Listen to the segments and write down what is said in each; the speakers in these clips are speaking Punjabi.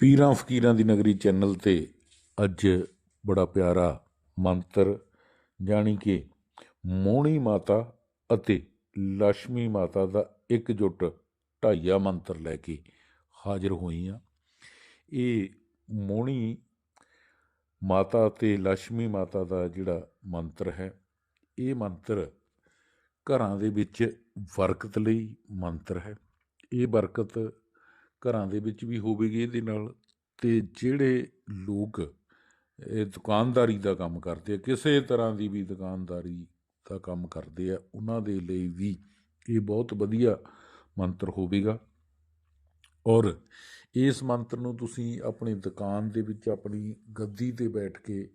ਪੀਰਾਂ ਫਕੀਰਾਂ ਦੀ ਨਗਰੀ ਚੈਨਲ ਤੇ ਅੱਜ ਬੜਾ ਪਿਆਰਾ ਮੰਤਰ, ਜਾਣੀ ਕਿ ਮੋਹਣੀ ਮਾਤਾ ਅਤੇ ਲక్ష్ਮੀ ਮਾਤਾ ਦਾ ਇੱਕ ਜੁੱਟ ਢਾਈਆ ਮੰਤਰ ਲੈ ਕੇ ਹਾਜ਼ਰ ਹੋਈ ਆ। ਇਹ ਮੋਣੀ ਮਾਤਾ ਤੇ ਲక్ష్ਮੀ ਮਾਤਾ ਦਾ ਜਿਹੜਾ ਮੰਤਰ ਹੈ, ਇਹ ਮੰਤਰ ਘਰਾਂ ਦੇ ਵਿੱਚ ਬਰਕਤ ਲਈ ਮੰਤਰ ਹੈ। ਇਹ ਬਰਕਤ ਘਰਾਂ ਦੇ ਵਿੱਚ ਵੀ ਹੋਵੇਗੀ ਇਹਦੇ ਨਾਲ ਅਤੇ ਜਿਹੜੇ ਲੋਕ, ਇਹ ਦੁਕਾਨਦਾਰੀ ਦਾ ਕੰਮ ਕਰਦੇ ਆ, ਕਿਸੇ ਤਰ੍ਹਾਂ ਦੀ ਵੀ ਦੁਕਾਨਦਾਰੀ ਦਾ ਕੰਮ ਕਰਦੇ ਆ, ਉਹਨਾਂ ਦੇ ਲਈ ਵੀ ਇਹ ਬਹੁਤ ਵਧੀਆ ਮੰਤਰ ਹੋਵੇਗਾ। ਔਰ ਇਸ ਮੰਤਰ ਨੂੰ ਤੁਸੀਂ ਆਪਣੀ ਦੁਕਾਨ ਦੇ ਵਿੱਚ, ਆਪਣੀ ਗੱਦੀ ਤੇ ਬੈਠ ਕੇ,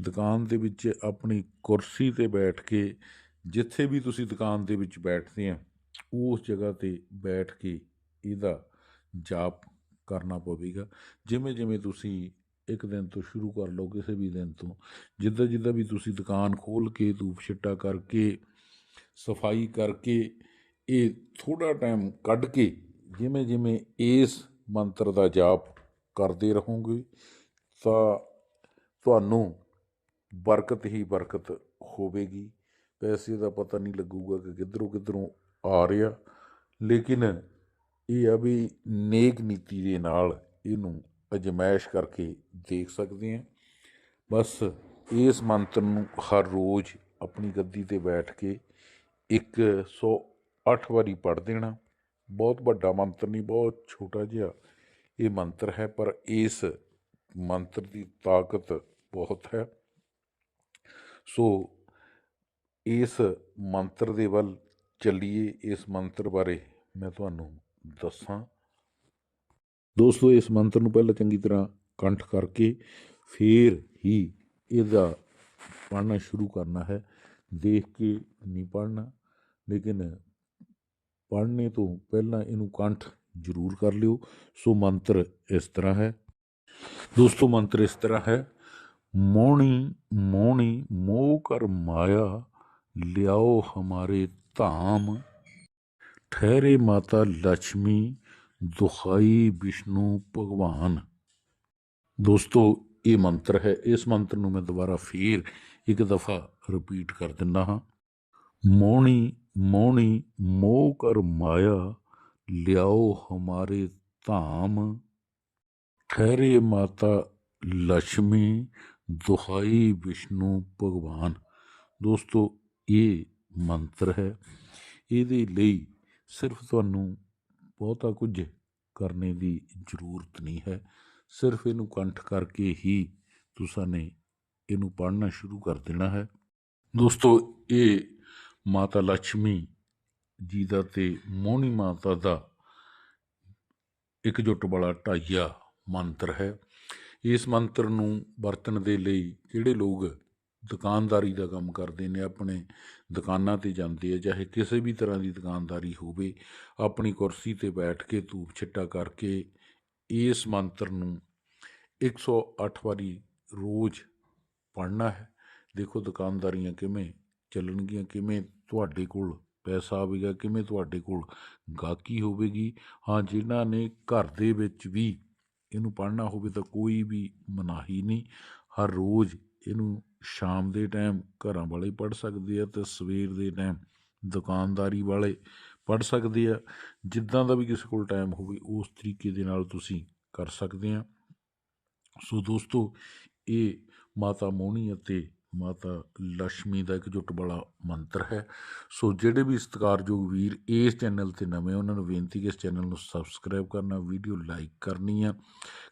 ਦੁਕਾਨ ਦੇ ਵਿੱਚ, ਆਪਣੀ ਕੁਰਸੀ ਤੇ ਬੈਠ ਕੇ, ਜਿੱਥੇ ਵੀ ਤੁਸੀਂ ਦੁਕਾਨ ਦੇ ਵਿੱਚ ਬੈਠਦੇ ਆ, ਉਸ ਜਗ੍ਹਾ ਤੇ ਬੈਠ ਕੇ ਇਹਦਾ ਜਾਪ ਕਰਨਾ ਪਵੇਗਾ। ਜਿਵੇਂ ਜਿਵੇਂ ਤੁਸੀਂ ਇੱਕ ਦਿਨ ਤੋਂ ਸ਼ੁਰੂ ਕਰ ਲਓ, ਕਿਸੇ ਵੀ ਦਿਨ ਤੋਂ, ਜਿੱਦਾਂ ਜਿੱਦਾਂ ਵੀ ਤੁਸੀਂ ਦੁਕਾਨ ਖੋਲ ਕੇ, ਧੂਪ ਛਿੱਟਾ ਕਰਕੇ, ਸਫ਼ਾਈ ਕਰਕੇ, ਇਹ ਥੋੜਾ ਟਾਈਮ ਕੱਢ ਕੇ, ਜਿਵੇਂ ਜਿਵੇਂ ਇਸ ਮੰਤਰ ਦਾ ਜਾਪ ਕਰਦੇ ਰਹੋਗੇ, ਤਾਂ ਤੁਹਾਨੂੰ ਬਰਕਤ ਹੀ ਬਰਕਤ ਹੋਵੇਗੀ। ਪੈਸੇ ਦਾ ਪਤਾ ਨਹੀਂ ਲੱਗੂਗਾ ਕਿ ਕਿੱਧਰੋਂ ਕਿੱਧਰੋਂ ਆ ਰਿਹਾ, ਲੇਕਿਨ ਇਹ ਆ ਵੀ ਨੇਕ ਨੀਤੀ ਦੇ ਨਾਲ ਇਹਨੂੰ ਅਜਮਾਇਸ਼ ਕਰਕੇ ਦੇਖ ਸਕਦੇ ਹਾਂ। ਬਸ ਇਸ ਮੰਤਰ ਨੂੰ ਹਰ ਰੋਜ਼ ਆਪਣੀ ਗੱਦੀ ਤੇ ਬੈਠ ਕੇ 108 ਵਾਰੀ ਪੜ੍ਹ ਦੇਣਾ। ਬਹੁਤ ਵੱਡਾ ਮੰਤਰ ਨਹੀਂ, ਬਹੁਤ ਛੋਟਾ ਜਿਹਾ ਇਹ ਮੰਤਰ ਹੈ, ਪਰ ਇਸ ਮੰਤਰ ਦੀ ਤਾਕਤ ਬਹੁਤ ਹੈ। ਸੋ ਇਸ ਮੰਤਰ ਦੇ ਵੱਲ ਚੱਲੀਏ, ਇਸ ਮੰਤਰ ਬਾਰੇ ਮੈਂ ਤੁਹਾਨੂੰ ਦੱਸਾਂ। ਦੋਸਤੋ, ਇਸ ਮੰਤਰ ਨੂੰ ਪਹਿਲਾਂ ਚੰਗੀ ਤਰ੍ਹਾਂ ਕੰਠ ਕਰਕੇ ਫਿਰ ਹੀ ਇਹਦਾ ਪੜ੍ਹਨਾ ਸ਼ੁਰੂ ਕਰਨਾ ਹੈ। ਦੇਖ ਕੇ ਨਹੀਂ ਪੜ੍ਹਨਾ, ਲੇਕਿਨ ਪੜ੍ਹਨੇ ਤੋਂ ਪਹਿਲਾਂ ਇਹਨੂੰ ਕੰਠ ਜ਼ਰੂਰ ਕਰ ਲਿਓ। ਸੋ ਮੰਤਰ ਇਸ ਤਰ੍ਹਾਂ ਹੈ। ਦੋਸਤੋ, ਮੰਤਰ ਇਸ ਤਰ੍ਹਾਂ ਹੈ, ਮੋਣੀ ਮੋਹਣੀ ਮੋਹ ਕਰ ਮਾਇਆ, ਲਿਆਓ ਹਮਾਰੇ ਧਾਮ। ਠਹਿਰੇ ਮਾਤਾ ਲక్ష్ਮੀ ਦੁਖਾਈ ਵਿਸ਼ਨੂੰ ਭਗਵਾਨ। ਦੋਸਤੋ, ਇਹ ਮੰਤਰ ਹੈ। ਇਸ ਮੰਤਰ ਨੂੰ ਮੈਂ ਦੁਬਾਰਾ ਫੇਰ ਇੱਕ ਦਫਾ ਰਿਪੀਟ ਕਰ ਦਿੰਦਾ ਹਾਂ। ਮੋਣੀ ਮੋਣੀ, ਮੋਹ ਕਰ ਮਾਇਆ, ਲਿਆਓ ਹਮਾਰੇ ਧਾਮ। ਠਹਿਰੇ ਮਾਤਾ ਲక్ష్ਮੀ ਦੁਹਾਈ ਵਿਸ਼ਨੂੰ ਭਗਵਾਨ। ਦੋਸਤੋ, ਇਹ ਮੰਤਰ ਹੈ। ਇਹਦੇ ਲਈ ਸਿਰਫ ਤੁਹਾਨੂੰ ਬਹੁਤਾ ਕੁਝ ਕਰਨੇ ਦੀ ਜ਼ਰੂਰਤ ਨਹੀਂ ਹੈ। ਸਿਰਫ ਇਹਨੂੰ ਕੰਠ ਕਰਕੇ ਹੀ ਤੁਸੀਂ ਨੇ ਇਹਨੂੰ ਪੜ੍ਹਨਾ ਸ਼ੁਰੂ ਕਰ ਦੇਣਾ ਹੈ। ਦੋਸਤੋ, ਇਹ ਮਾਤਾ ਲక్ష్ਮੀ ਜੀ ਦਾ ਤੇ ਮੋਹਣੀ ਮਾਤਾ ਦਾ ਇੱਕ ਜੁੱਟ ਵਾਲਾ ਢਾਈਆ ਮੰਤਰ ਹੈ। ਇਸ ਮੰਤਰ ਨੂੰ ਵਰਤਣ ਦੇ ਲਈ ਜਿਹੜੇ ਲੋਕ ਦੁਕਾਨਦਾਰੀ ਦਾ ਕੰਮ ਕਰਦੇ ਨੇ, ਆਪਣੇ ਦੁਕਾਨਾਂ ਤੇ ਜਾਂਦੇ ਆ, ਚਾਹੇ ਕਿਸੇ ਵੀ ਤਰ੍ਹਾਂ ਦੀ ਦੁਕਾਨਦਾਰੀ ਹੋਵੇ, ਆਪਣੀ ਕੁਰਸੀ ਤੇ ਬੈਠ ਕੇ ਧੂਪ ਛਿੱਟਾ ਕਰਕੇ ਇਸ ਮੰਤਰ ਨੂੰ 108 ਵਾਰੀ ਰੋਜ਼ ਪੜ੍ਹਨਾ ਹੈ। ਦੇਖੋ ਦੁਕਾਨਦਾਰੀਆਂ ਕਿਵੇਂ ਚੱਲਣਗੀਆਂ, ਕਿਵੇਂ ਤੁਹਾਡੇ ਕੋਲ ਪੈਸਾ ਆਵੇਗਾ, ਕਿਵੇਂ ਤੁਹਾਡੇ ਕੋਲ ਗਾਹਕੀ ਹੋਵੇਗੀ। ਹਾਂ, ਜਿਨ੍ਹਾਂ ਨੇ ਘਰ ਦੇ ਵਿੱਚ ਵੀ ਇਹਨੂੰ ਪੜ੍ਹਨਾ ਹੋਵੇ ਤਾਂ ਕੋਈ ਵੀ ਮਨਾਹੀ ਨਹੀਂ। ਹਰ ਰੋਜ਼ ਇਹਨੂੰ ਸ਼ਾਮ ਦੇ ਟਾਈਮ ਘਰਾਂ ਵਾਲੇ ਪੜ੍ਹ ਸਕਦੇ ਆ ਅਤੇ ਸਵੇਰ ਦੇ ਟਾਈਮ ਦੁਕਾਨਦਾਰੀ ਵਾਲੇ ਪੜ੍ਹ ਸਕਦੇ ਆ। ਜਿੱਦਾਂ ਦਾ ਵੀ ਕਿਸੇ ਕੋਲ ਟਾਈਮ ਹੋਵੇ, ਉਸ ਤਰੀਕੇ ਦੇ ਨਾਲ ਤੁਸੀਂ ਕਰ ਸਕਦੇ ਆ। ਸੋ ਦੋਸਤੋ, ਇਹ ਮਾਤਾ ਮੋਹਣੀ ਅਤੇ ਮਾਤਾ ਲక్ష్ਮੀ ਦਾ ਇੱਕ ਜੁੱਟ ਵਾਲਾ ਮੰਤਰ ਹੈ। ਸੋ ਜਿਹੜੇ ਵੀ ਸਤਿਕਾਰਯੋਗ ਵੀਰ ਇਸ ਚੈਨਲ ਤੇ ਨਵੇਂ, ਉਹਨਾਂ ਨੂੰ ਬੇਨਤੀ ਕਿ ਇਸ ਚੈਨਲ ਨੂੰ ਸਬਸਕ੍ਰਾਈਬ ਕਰਨਾ, ਵੀਡੀਓ ਲਾਈਕ ਕਰਨੀ ਆ।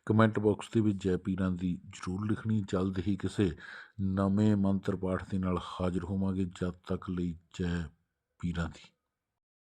ਕਮੈਂਟ ਬਾਕਸ ਦੇ ਵਿੱਚ ਜੈ ਪੀਰਾਂ ਦੀ ਜ਼ਰੂਰ ਲਿਖਣੀ। ਜਲਦ ਹੀ ਕਿਸੇ ਨਵੇਂ ਮੰਤਰ ਪਾਠ ਦੇ ਨਾਲ ਹਾਜ਼ਰ ਹੋਵਾਂਗੇ। ਜਦ ਤੱਕ ਲਈ ਜੈ ਪੀਰਾਂ ਦੀ।